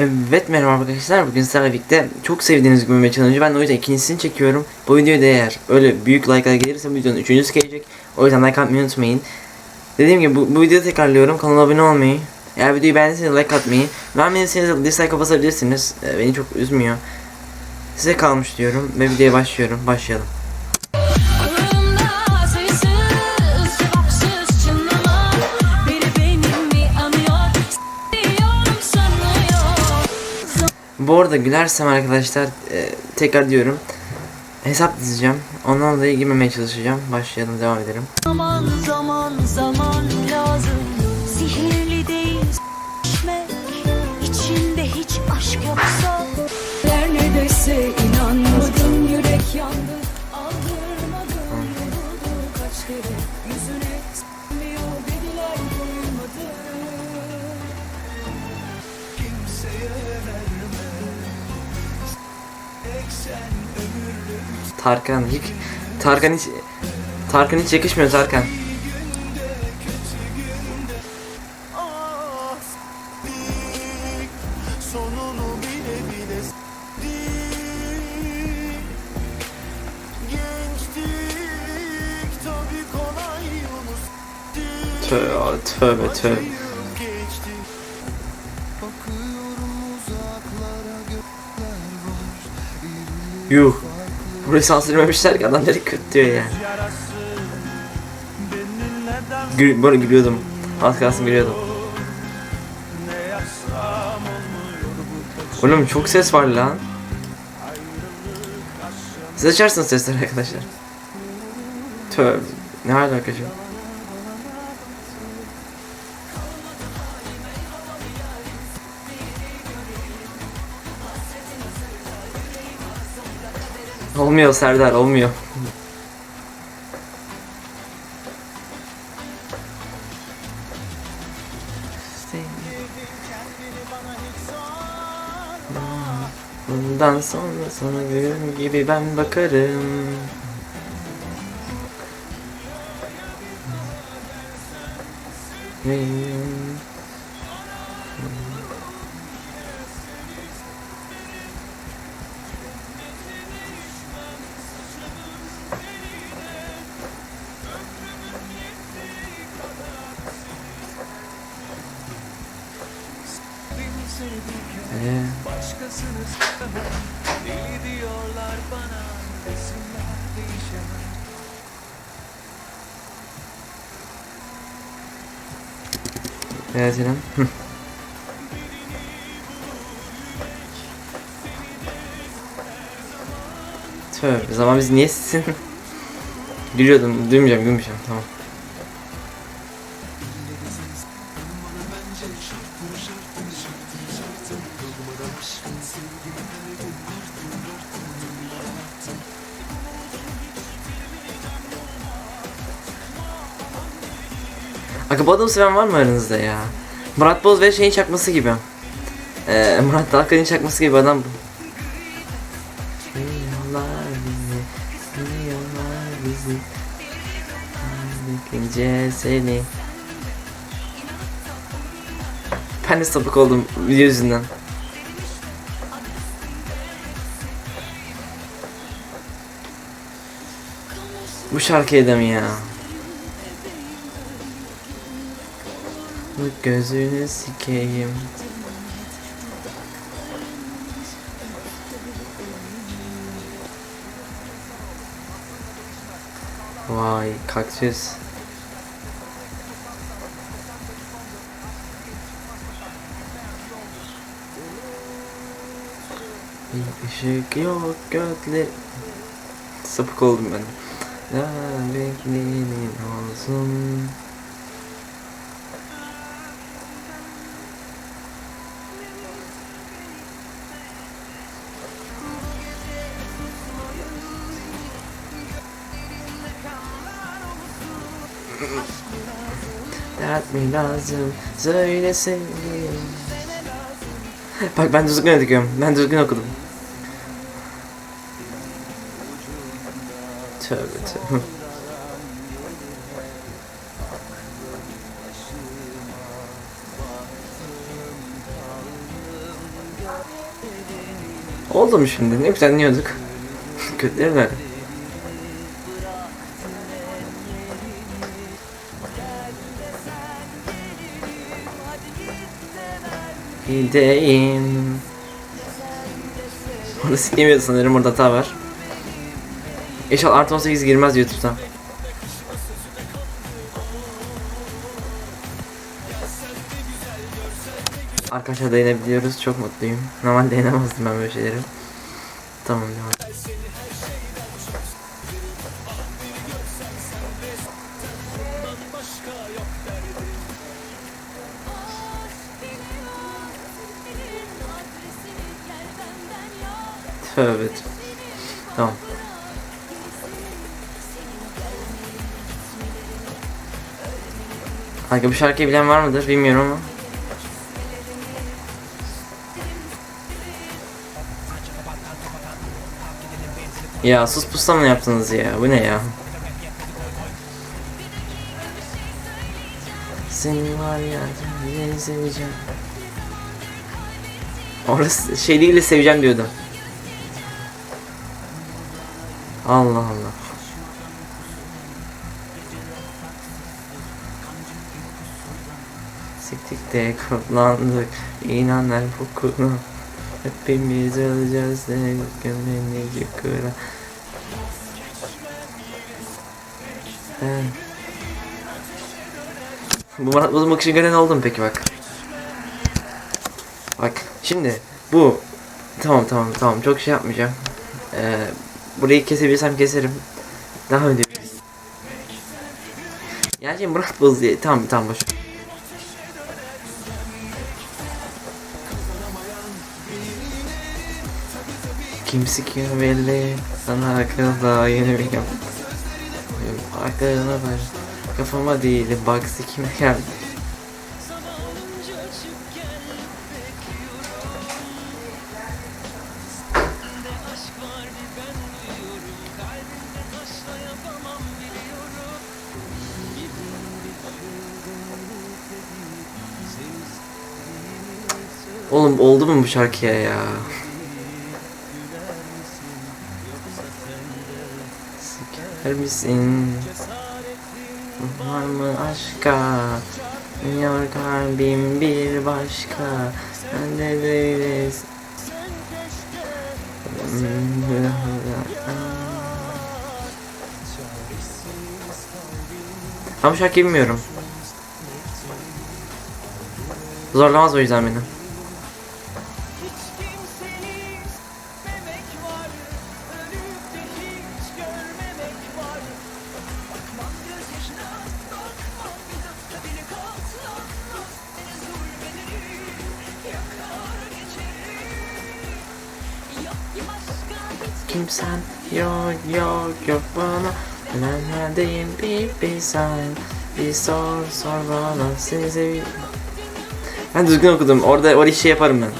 Evet merhaba arkadaşlar. Bugün sizlerle birlikte çok sevdiğiniz gülme challenge ben o yüzden ikincisini çekiyorum. Bu videoya da eğer öyle büyük like'lar gelirse bu videonun üçüncüsü gelecek. O yüzden like atmayı unutmayın. Dediğim gibi bu, bu videoyu tekrarlıyorum. Kanala abone olmayı eğer videoyu beğendiyseniz like atmayı beğenmediyseniz dislike basabilirsiniz. Ee, beni çok üzmüyor. Size kalmış diyorum ve videoya başlıyorum. Başlayalım Bu arada gülersem arkadaşlar e, tekrar diyorum hesap dizeceğim. Ondan dolayı girmemeye çalışacağım. Başlayalım devam edelim. Zaman zaman zaman lazım. Sihirli değil İçinde hiç aşk yoksa Tarkan hiç Tarkan hiç Tarkan hiç yakışmıyor Tarkan. Tövbe tövbe tövbe. Yuh. Burayı sansürlememişler ki adam direkt kötü diyor yani. Gül, böyle gülüyordum. Az kalsın gülüyordum. Oğlum çok ses var lan. Siz açarsınız sesleri arkadaşlar. Tövbe. Ne alaka şimdi? Olmuyor Serdar olmuyor. Bundan sonra sana gülüm gibi ben bakarım. Ee, Evet. Hı. Tövbe zaman biz niye sizin? Gülüyordum, duymayacağım, gülmeyeceğim, tamam. Aga bu adamı seven var mı aranızda ya? Murat Boz ve şeyin çakması gibi. Ee, Murat Dalkılıç'ın çakması gibi adam bu. Bitince seni. Ben de sapık oldum video yüzünden. Bu şarkıyı da mı ya? Gözünü sikeyim. Vay kaktüs. Bir ışık yok gökler. Sapık oldum ben. Ya bekleyin olsun. Dert mi lazım söyle sevgilim Bak ben düzgün okuyorum ben düzgün okudum Tövbe tövbe Oldu mu şimdi? Ne güzel dinliyorduk. Kötüler ver. Gideyim. Orada silemiyordu sanırım orada hata var. İnşallah artı 18 girmez YouTube'dan. Arkadaşlar dayanabiliyoruz. Çok mutluyum. Normal dayanamazdım ben böyle şeylere. Tamam devam. Tövbe. Tamam. Kanka bu şarkıyı bilen var mıdır bilmiyorum ama. Ya sus pusta mı yaptınız ya? Bu ne ya? Seni var ya, seni seveceğim. Orası şey değil de seveceğim diyordum. Allah Allah. Siktik de kullandık inanlar bokunu Hepimiz öleceğiz de gömleğini yıkıra He. Bu bana bu bakışı gören oldu peki bak? Bak şimdi bu Tamam tamam tamam. Çok şey yapmayacağım. Ee, Burayı kesebilirsem keserim Daha öyle Ya şimdi Murat Boz diye tamam tamam boş. Kimsi kim belli sana akılda yeni bir yap. Aklına kafama değil bak kime geldi. Oğlum oldu mu bu şarkıya ya? Siker misin? Var mı aşka? Yanıyor kalbim bir başka Ben de değiliz Ama bu şarkıyı bilmiyorum Zorlamaz o yüzden beni Kimsen? Yok yok yok bana. Ben neredeyim? Bir bir sen. Bir sor sor bana. Seni seviyorum Ben düzgün okudum. Orada orada şey yaparım ben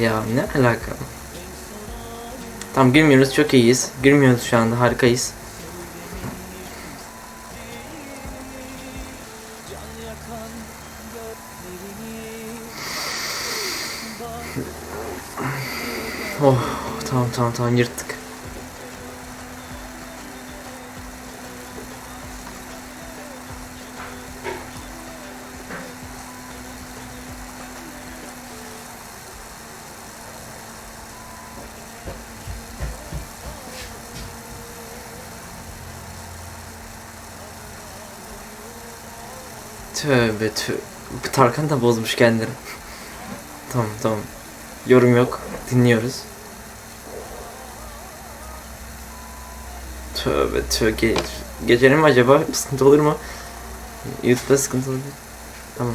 Ya ne alaka? Tamam gülmüyoruz çok iyiyiz. Gülmüyoruz şu anda harikayız. Oh tamam tamam tamam yırttık. Tövbe tövbe. Tarkan da bozmuş kendini. tamam tamam. Yorum yok. Dinliyoruz. Tövbe tövbe. Ge gecenin mi acaba? Sıkıntı olur mu? YouTube'da sıkıntı olur. Tamam.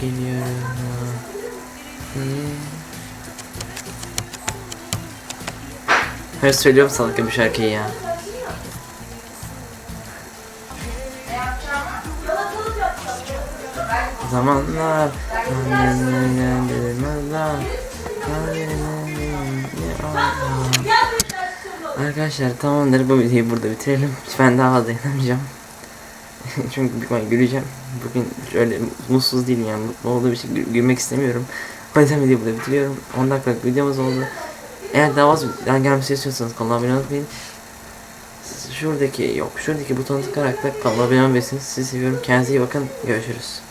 Geliyorum. Her söylüyorum salak bir şarkıyı ya. Zamanlar Arkadaşlar tamamdır bu videoyu burada bitirelim. Ben daha fazla dayanamayacağım. Çünkü ihtimalle güleceğim. Bugün öyle mutsuz değilim yani mutlu olduğu bir şey gü- gülmek istemiyorum. O yüzden videoyu burada bitiriyorum. 10 dakikalık videomuz oldu. Eğer daha fazla daha gelmesi istiyorsanız kanala abone olmayı Şuradaki yok şuradaki butona tıklayarak da kanala abone olabilirsiniz. Sizi seviyorum. Kendinize iyi bakın. Görüşürüz.